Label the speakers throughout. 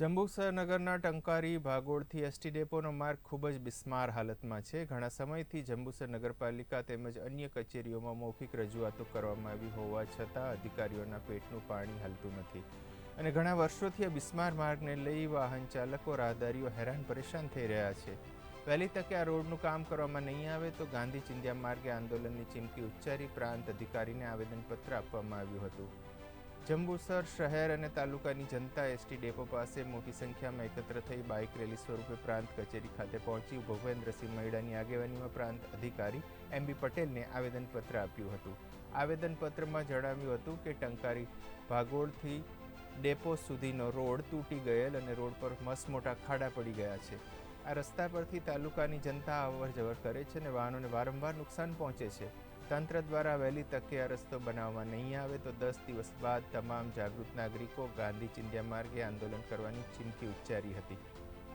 Speaker 1: જંબુસરનગરના Tankari ભાગોળથી ST ડેપોનો માર્ગ ખૂબ જ બિસ્માર હાલતમાં છે. ઘણા સમયથી જંબુસર નગરપાલિકા તેમજ અન્ય કચેરીઓમાં મૌખિક રજૂઆતો કરવામાં આવી હોવા છતાં અધિકારીઓના પેટનું પાણી હાલતું નથી. અને ઘણા વર્ષોથી આ બિસ્માર માર્ગને લઈ વાહન ચાલકો, રાહદારીઓ હેરાન પરેશાન થઈ રહ્યા છે. વહેલી તકે આ રોડનું કામ કરવામાં નહીં આવે તો ગાંધી ચિંધ્યા માર્ગે આંદોલનની ચીમકી ઉચ્ચારી પ્રાંત અધિકારીને આવેદનપત્ર આપવામાં આવ્યું હતું. જંબુસર શહેર અને તાલુકાની જનતા એસટી ડેપો પાસે મોટી સંખ્યામાં એકત્ર થઈ બાઇક રેલી સ્વરૂપે પ્રાંત કચેરી ખાતે પહોંચી ભૂપેન્દ્રસિંહ મૈડાની આગેવાનીમાં પ્રાંત અધિકારી એમ બી પટેલને આવેદનપત્ર આપ્યું હતું. આવેદનપત્રમાં જણાવ્યું હતું કે ટંકારી ભાગોળથી ડેપો સુધીનો રોડ તૂટી ગયેલ અને રોડ પર મસમોટા ખાડા પડી ગયા છે. આ રસ્તા પરથી તાલુકાની જનતા અવર જવર કરે છે અને વાહનોને વારંવાર નુકસાન પહોંચે છે. તંત્ર દ્વારા વહેલી તકે આ રસ્તો બનાવવામાં નહીં આવે તો દસ દિવસ બાદ તમામ જાગૃત નાગરિકો ગાંધી ચિંધ્યા માર્ગે આંદોલન કરવાની ચીમકી ઉચ્ચારી હતી.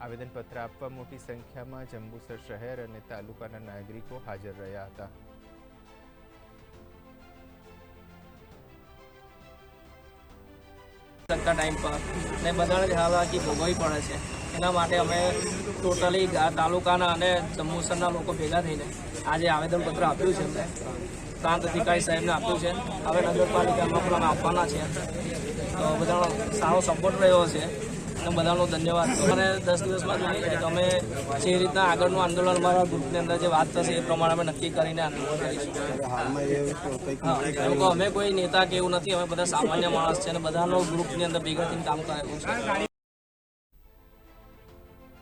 Speaker 1: આવેદનપત્ર આપવા મોટી સંખ્યામાં જંબુસર શહેર અને તાલુકાના નાગરિકો હાજર રહ્યા હતા.
Speaker 2: શકતા ટાઈમ પર. ને બધાને જ હાલાકી ભોગવવી પડે છે. એના માટે અમે ટોટલી તાલુકાના અને જમ્મુસરના લોકો ભેગા થઈને આજે આવેદનપત્ર આપ્યું છે અમને પ્રાંત અધિકારી સાહેબને આપ્યું છે. હવે નગરપાલિકામાં પણ અમે આપવાના છે તો બધાનો સારો સપોર્ટ રહ્યો છે અને બધાનો ધન્યવાદ. અને દસ દિવસમાં જોઈએ છે કે અમે જે રીતના આગળનું આંદોલન અમારા ગ્રુપની અંદર જે વાત થશે એ પ્રમાણે અમે નક્કી કરીને આંદોલન કરીશું. અમે કોઈ નેતા કે એવું નથી. અમે બધા સામાન્ય માણસ છે અને બધાનો ગ્રુપની અંદર ભેગા થઈને કામ કરેલું છે.